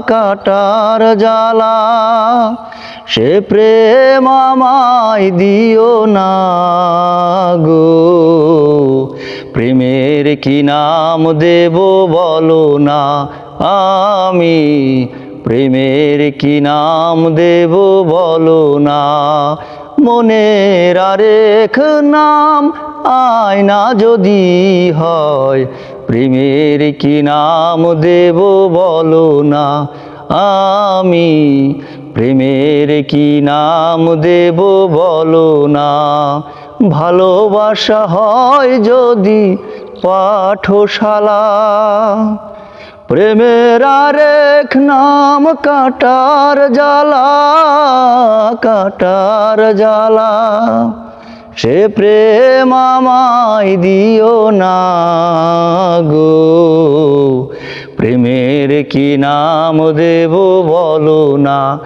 কাটার জ্বালা, সে প্রেম আমায় দিও না গো। প্রেমের কি নাম দেব বলো না আমি। প্রেমের কি নাম দেব বলো না। মনের আরেক নাম আয়না যদি হয় প্রেমের কি নাম দেব বলো না। আমি প্রেমের কি নাম দেব বলো না। ভালোবাসা হয় যদি পাঠশালা। প্রেমের আরেক নাম কাটার জ্বালা কাটার জ্বালা। সে প্রেম আমায় দিও না গো। প্রেমের কি নাম দেব বলো না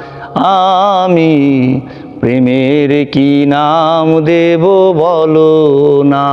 আমি। প্রেমের কি নাম দেব বলো না।